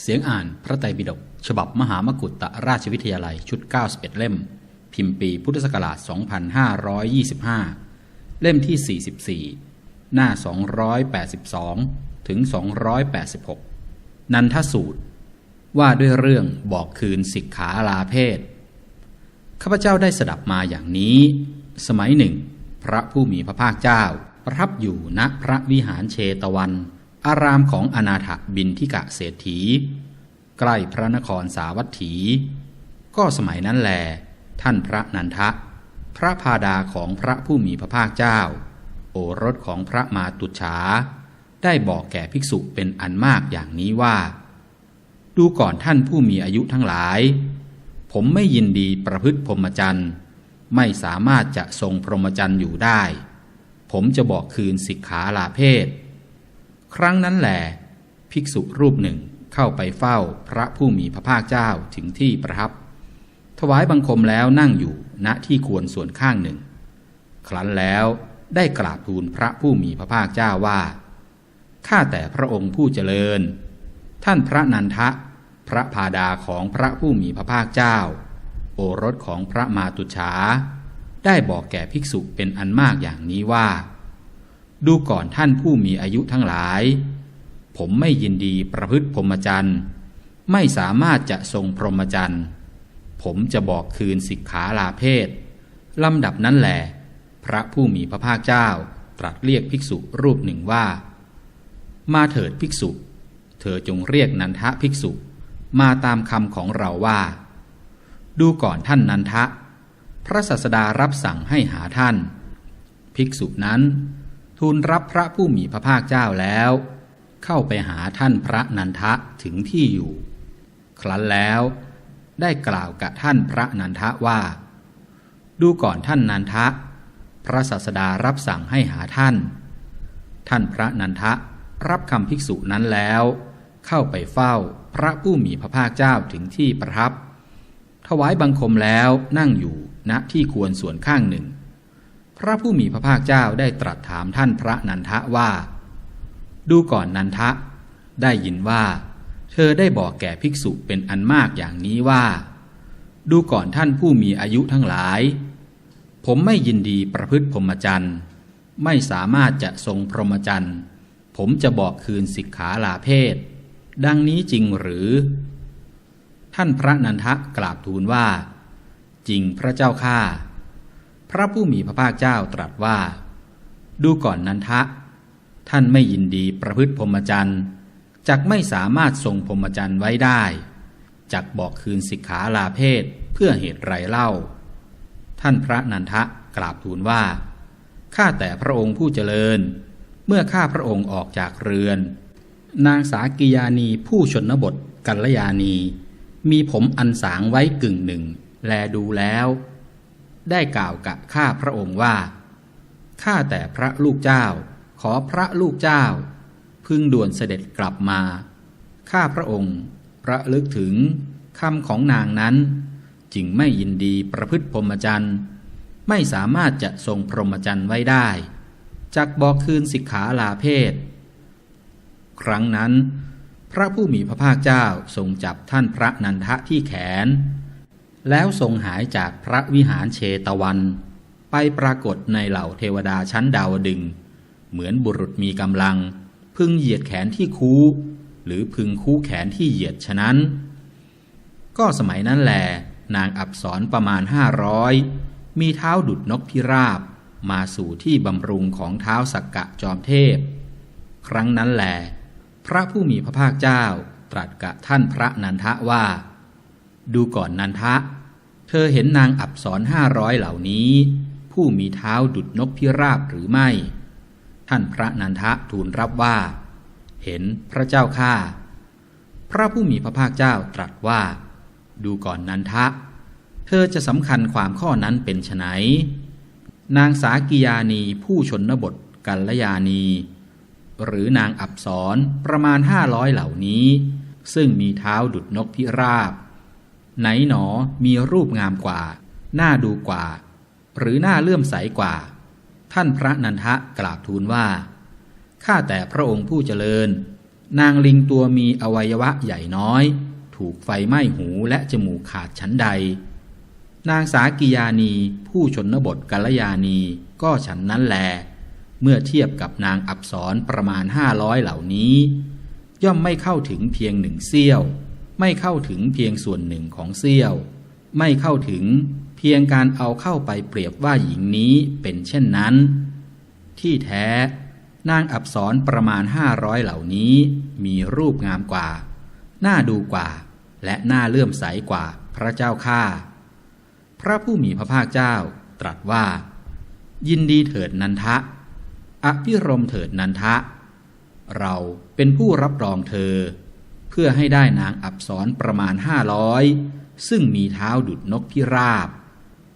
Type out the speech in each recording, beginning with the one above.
เสียงอ่านพระไตรปิฎกฉบับมหามกุฏตราชวิทยาลัยชุด 91 เล่ม พิมพ์ปีพุทธศักราช 2525 เล่มที่ 44 หน้า 282 ถึง 286 นันทสูตร ว่าด้วยเรื่องบอกคืนสิกขาลาเพศ ข้าพเจ้าได้สดับมาอย่างนี้ สมัยหนึ่ง พระผู้มีพระภาคเจ้า ประทับอยู่ณพระวิหารเชตวัน อารามของอนาถบินทิกะเศรษฐี ใกล้พระนครสาวัตถี ก็สมัยนั้นแล ท่านพระนันทะ พระพาดาของพระผู้มีพระภาคเจ้า โอรสของพระมาตุฉา ได้บอกแก่ภิกษุเป็นอันมากอย่างนี้ว่า ดูก่อนท่านผู้มีอายุทั้งหลาย ผมไม่ยินดีประพฤติพรหมจรรย์ไม่สามารถจะทรงพรหมจรรย์อยู่ได้ ผมจะบอกคืนสิกขาลาเพศ ครั้งนั้นแหลภิกษุรูปหนึ่งเข้าไปเฝ้าพระผู้มีพระภาคเจ้าถึงที่ประทับ ถวายบังคมแล้วนั่งอยู่ณที่ควรส่วนข้างหนึ่ง ครั้นแล้วได้กราบทูลพระผู้มีพระภาคเจ้าว่า ข้าแต่พระองค์ผู้เจริญ ท่านพระนันทะ พระพาดาของพระผู้มีพระภาคเจ้า โอรสของพระมาตุฉา ได้บอกแก่ภิกษุเป็นอันมากอย่างนี้ว่า ดูก่อนท่านผู้มีอายุทั้งหลาย ผมไม่ยินดีประพฤติพรหมจรรย์ไม่สามารถจะทรงพรหมจรรย์ผมจะบอกคืนสิกขาลาเพศลำดับนั้นแหลพระผู้มีพระภาคเจ้าตรัสเรียกภิกษุรูปหนึ่งว่า มาเถิดภิกษุ เธอจงเรียกนันทะภิกษุ มาตามคำของเราว่า ดูก่อนท่านนันทะ พระศาสดารับสั่งให้หาท่าน ภิกษุนั้น ทูลรับพระผู้มีพระภาคเจ้าแล้ว เข้าไปหาท่านพระนันทะถึงที่อยู่ ครั้นแล้ว ได้กล่าวกับท่านพระนันทะว่า ดูก่อนท่านนันทะ พระศาสดารับสั่งให้หาท่าน ท่านพระนันทะรับคำภิกษุนั้นแล้ว เข้าไปเฝ้าพระผู้มีพระภาคเจ้าถึงที่ประทับ ถวายบังคมแล้วนั่งอยู่ณที่ควรส่วนข้างหนึ่ง พระผู้มีพระภาคเจ้าได้ตรัสถามท่านพระนันทะว่า ดูก่อนนันทะ ได้ยินว่า เธอได้บอกแก่ภิกษุเป็นอันมากอย่างนี้ว่า ดูก่อนท่านผู้มีอายุทั้งหลาย ผมไม่ยินดีประพฤติพรหมจรรย์ ไม่สามารถจะทรงพรหมจรรย์ ผมจะบอกคืนสิกขาลาเพศ ดังนี้จริงหรือ ท่านพระนันทะกราบทูลว่า จริงพระเจ้าข้า พระผู้มีพระภาคเจ้าตรัสว่า ดูก่อนนันทะ ท่านไม่ยินดีประพฤติพรหมจรรย์จักไม่สามารถทรงพรหมจรรย์ไว้ได้จักบอกคืนสิกขาลาเพศเพื่อเหตุไรเล่า ท่านพระนันทะกราบทูลว่า ข้าแต่พระองค์ผู้เจริญ เมื่อข้าพระองค์ออกจากเรือน นางสากิยานีผู้ชนบทกัลยานีมีผมอันสางไว้กึ่งหนึ่ง แลดูแล้ว ได้กล่าวกับข้าพระองค์ว่า ข้าแต่พระลูกเจ้า ขอพระลูกเจ้า พึงด่วนเสด็จกลับมา ข้าพระองค์ระลึกถึงคำของนางนั้น จึงไม่ยินดีประพฤติพรหมจรรย์ ไม่สามารถจะทรงพรหมจรรย์ไว้ได้จักบอกคืนสิกขาลาเพศ ครั้งนั้น พระผู้มีพระภาคเจ้าทรงจับท่านพระนันทะที่แขน แล้วทรงหายจากพระวิหารเชตวัน ไปปรากฏในเหล่าเทวดาชั้นดาวดึง เหมือนบุรุษมีกำลัง พึงเหยียดแขนที่คูหรือพึงคู่แขนที่เหยียดฉะนั้น ก็สมัยนั้นแหลนางอับสรประมาณห้าร้อยมีเท้าดุดนกพิราบ มาสู่ที่บำรุงของเท้าสักกะจอมเทพ ครั้งนั้นแหลพระผู้มีพระภาคเจ้าตรัสกับท่านพระนันทะว่า ดูก่อนนันทะ เธอเห็นนางอับสรห้าร้อยเหล่านี้ ผู้มีเท้าดุดนกพิราบหรือไม่ ท่านพระนันทะทูลรับว่า เห็นพระเจ้าข้าพระผู้มีพระภาคเจ้าตรัสว่า ดูก่อนนันทะ เธอจะสำคัญความข้อนั้นเป็นไฉนนางสากิยานีผู้ชนบทกัลยานีหรือนางอับสรประมาณห้าร้อยเหล่านี้ ซึ่งมีเท้าดุดนกพิราบ ไหนหนอมีรูปงามกว่า น่าดูกว่า หรือน่าเลื่อมใสกว่า ท่านพระนันทะกราบทูลว่า ข้าแต่พระองค์ผู้เจริญ นางลิงตัวมีอวัยวะใหญ่น้อย ถูกไฟไหม้หูและจมูกขาดชั้นใด นางสากิยานีผู้ชนบทกัลยานีก็ฉันนั้นแล เมื่อเทียบกับนางอับสรประมาณห้าร้อยเหล่านี้ ย่อมไม่เข้าถึงเพียงหนึ่งเสี้ยว ไม่เข้าถึงเพียงส่วนหนึ่งของเสี้ยว ไม่เข้าถึงเพียงการเอาเข้าไปเปรียบว่าหญิงนี้เป็นเช่นนั้น ที่แท้นางอับสรประมาณห้าร้อยเหล่านี้มีรูปงามกว่า น่าดูกว่า และน่าเลื่อมใสกว่าพระเจ้าข้าพระผู้มีพระภาคเจ้าตรัสว่า ยินดีเถิดนันทะ อภิรมเถิดนันทะ เราเป็นผู้รับรองเธอ พื่อให้ได้นางอับสรประมาณห้าร้อยซึ่งมีเท้าดุดนกพิราบ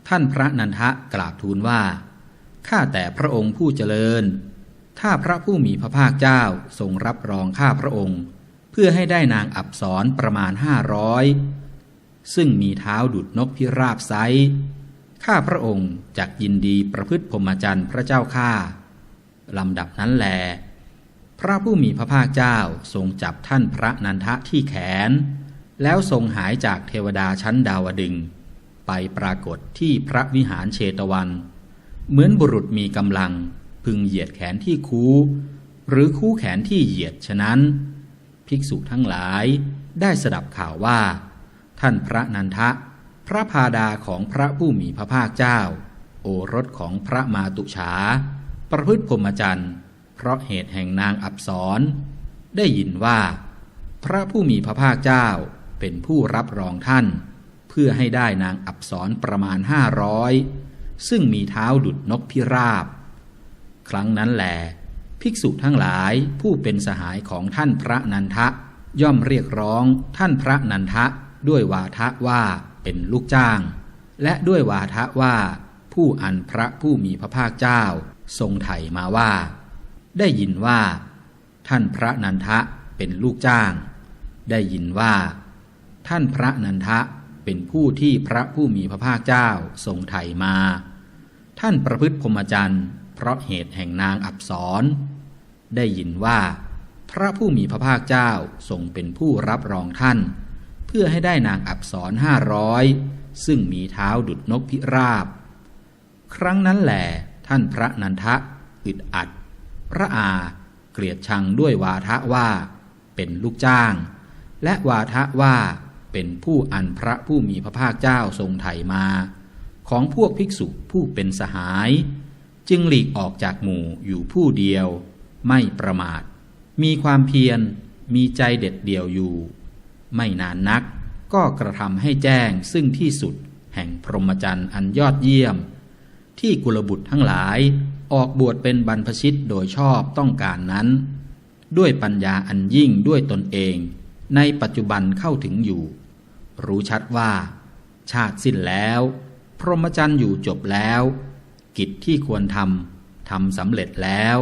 ท่านพระนันทะกราบทูลว่า ข้าแต่พระองค์ผู้เจริญ ถ้าพระผู้มีพระภาคเจ้าทรงรับรองข้าพระองค์ เพื่อให้ได้นางอับสรประมาณห้าร้อยซึ่งมีเท้าดุดนกพิราบไซข้าพระองค์จักยินดีประพฤติพรหมจรรย์พระเจ้าข้าลำดับนั้นแล พระผู้มีพระภาคเจ้าทรงจับท่านพระนันทะที่แขน แล้วทรงหายจากเทวดาชั้นดาวดึง ไปปรากฏที่พระวิหารเชตวัน เหมือนบุรุษมีกำลัง พึงเหยียดแขนที่คูหรือคู่แขนที่เหยียดฉะนั้น ภิกษุทั้งหลายได้สดับข่าวว่า ท่านพระนันทะ พระพาดาของพระผู้มีพระภาคเจ้า โอรสของพระมาตุฉา ประพฤติพรหมจรรย์ เพราะเหตุแห่งนางอับสรได้ยินว่า พระผู้มีพระภาคเจ้าเป็นผู้รับรองท่าน เพื่อให้ได้นางอับสรประมาณห้าร้อยซึ่งมีเท้าดุดนกพิราบ ครั้งนั้นแหลภิกษุทั้งหลายผู้เป็นสหายของท่านพระนันทะ ย่อมเรียกร้องท่านพระนันทะด้วยวาทะว่าเป็นลูกจ้าง และด้วยวาทะว่า ผู้อันพระผู้มีพระภาคเจ้า ทรงไถ่มาว่า ได้ยินว่า ท่านพระนันทะเป็นลูกจ้าง ได้ยินว่า ท่านพระนันทะเป็นผู้ที่พระผู้มีพระภาคเจ้าทรงไถ่มา ท่านประพฤติพรหมจรรย์ เพราะเหตุแห่งนางอับสรได้ยินว่า พระผู้มีพระภาคเจ้าทรงเป็นผู้รับรองท่าน เพื่อให้ได้นางอับสรห้าร้อยซึ่งมีเท้าดุดนกพิราบ ครั้งนั้นแหละท่านพระนันทะอึดอัด พระอาเกลียดชังด้วยวาทะว่า เป็นลูกจ้าง และวาทะว่าเป็นผู้อันพระผู้มีพระภาคเจ้าทรงไถ่มา ของพวกภิกษุผู้เป็นสหาย จึงหลีกออกจากหมู่อยู่ผู้เดียว ไม่ประมาท มีความเพียรมีใจเด็ดเดี่ยวอยู่ ไม่นานนักก็กระทำให้แจ้งซึ่งที่สุดแห่งพรหมจรรย์อันยอดเยี่ยม ที่กุลบุตรทั้งหลาย ออกบวชเป็นบรรพชิตโดยชอบต้องการนั้น ด้วยปัญญาอันยิ่งด้วยตนเอง ในปัจจุบันเข้าถึงอยู่ รู้ชัดว่า ชาติสิ้นแล้ว พรหมจรรย์อยู่จบแล้ว กิจที่ควรทำทำสำเร็จแล้ว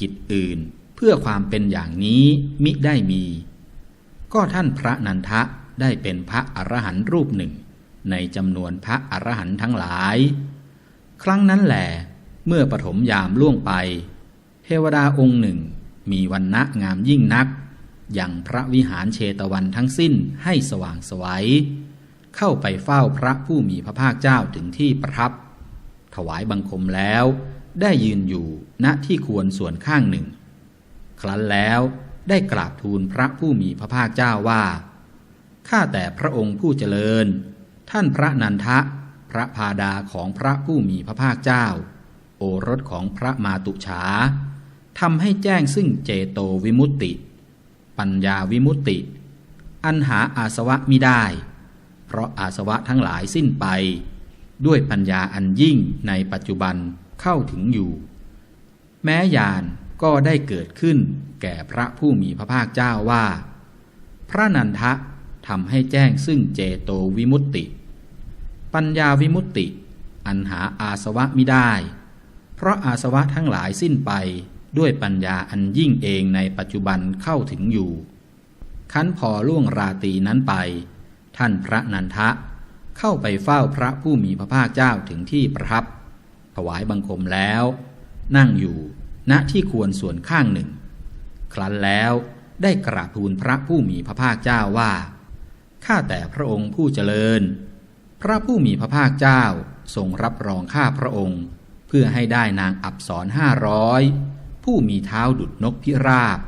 กิจอื่นเพื่อความเป็นอย่างนี้มิได้มี ก็ท่านพระนันทะได้เป็นพระอรหันต์รูปหนึ่ง ในจำนวนพระอรหันต์ทั้งหลาย ครั้งนั้นแหละ เมื่อปฐมยามล่วงไป เทวดาองค์หนึ่ง มีวันณะงามยิ่งนักอย่างพระวิหารเชตวันทั้งสิ้นให้สว่างสวัยเข้าไปเฝ้าพระผู้มีพระภาคเจ้าถึงที่ประทับ ถวายบังคมแล้ว ได้ยืนอยู่ณที่ควรส่วนข้างหนึ่ง ครั้นแล้วได้กราบทูลพระผู้มีพระภาคเจ้าว่า ข้าแต่พระองค์ผู้เจริญ ท่านพระนันทะ พระพาดาของพระผู้มีพระภาคเจ้า โอรสของพระมาตุฉาทำให้แจ้งซึ่งเจโตวิมุตติ ปัญญาวิมุตติ อันหาอาสวะมิได้ เพราะอาสวะทั้งหลายสิ้นไป ด้วยปัญญาอันยิ่งในปัจจุบันเข้าถึงอยู่ แม้ยานก็ได้เกิดขึ้นแก่พระผู้มีพระภาคเจ้าว่า พระนันทะทำให้แจ้งซึ่งเจโตวิมุตติ ปัญญาวิมุตติ อันหาอาสวะมิได้ เพราะอาสวะทั้งหลายสิ้นไปด้วยปัญญาอันยิ่งเองในปัจจุบันเข้าถึงอยู่ คันพอล่วงราตีนั้นไป ท่านพระนันทะ เข้าไปเฝ้าพระผู้มีพระภาคเจ้าถึงที่ประทับ ถวายบังคมแล้ว นั่งอยู่ณที่ควรส่วนข้างหนึ่ง ครั้นแล้วได้กราบทูลพระผู้มีพระภาคเจ้าว่า ข้าแต่พระองค์ผู้เจริญ พระผู้มีพระภาคเจ้าทรงรับรองข้าพระองค์ พื่อให้ได้นางอับสรห้าร้อยผู้มีเท้าดุดนกพิราบ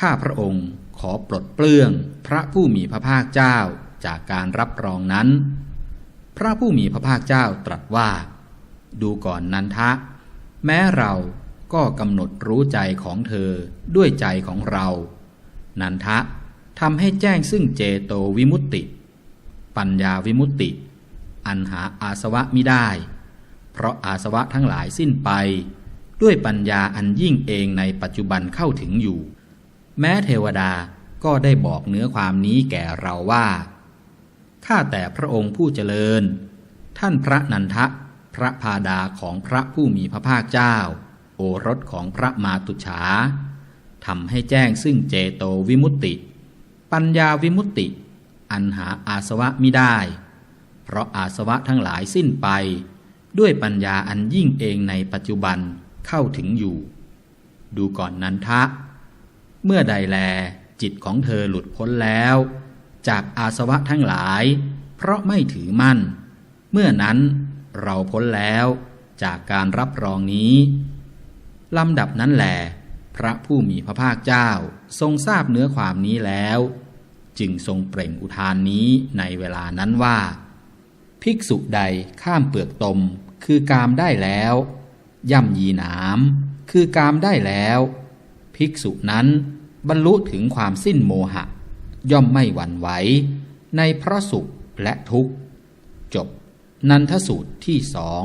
ข้าพระองค์ขอปลดเปลื้องพระผู้มีพระภาคเจ้าจากการรับรองนั้น พระผู้มีพระภาคเจ้าตรัสว่า ดูก่อนนันทะ แม้เราก็กำหนดรู้ใจของเธอด้วยใจของเรา นันทะทำให้แจ้งซึ่งเจโตวิมุตติ ปัญญาวิมุตติ อันหาอาสวะมิได้ เพราะอาสวะทั้งหลายสิ้นไป ด้วยปัญญาอันยิ่งเองในปัจจุบันเข้าถึงอยู่ แม้เทวดาก็ได้บอกเนื้อความนี้แก่เราว่า ข้าแต่พระองค์ผู้เจริญ ท่านพระนันทะพระพาดาของพระผู้มีพระภาคเจ้า โอรสของพระมาตุฉาทำให้แจ้งซึ่งเจโตวิมุตติ ปัญญาวิมุตติ อันหาอาสวะมิได้ เพราะอาสวะทั้งหลายสิ้นไป ด้วยปัญญาอันยิ่งเองในปัจจุบันเข้าถึงอยู่ ดูก่อนนันทะ เมื่อใดแล จิตของเธอหลุดพ้นแล้ว จากอาสวะทั้งหลาย เพราะไม่ถือมั่น เมื่อนั้นเราพ้นแล้วจากการรับรองนี้ลำดับนั้นแหลพระผู้มีพระภาคเจ้าทรงทราบเนื้อความนี้แล้ว จึงทรงเปล่งอุทานนี้ในเวลานั้นว่า ภิกษุใดข้ามเปลือกตม คือกามได้แล้ว ย่ำยีหนามคือกามได้แล้ว ภิกษุนั้นบรรลุถึงความสิ้นโมหะ ย่อมไม่หวั่นไหวในพระสุขและทุกข์ จบ นันทสูตรที่สอง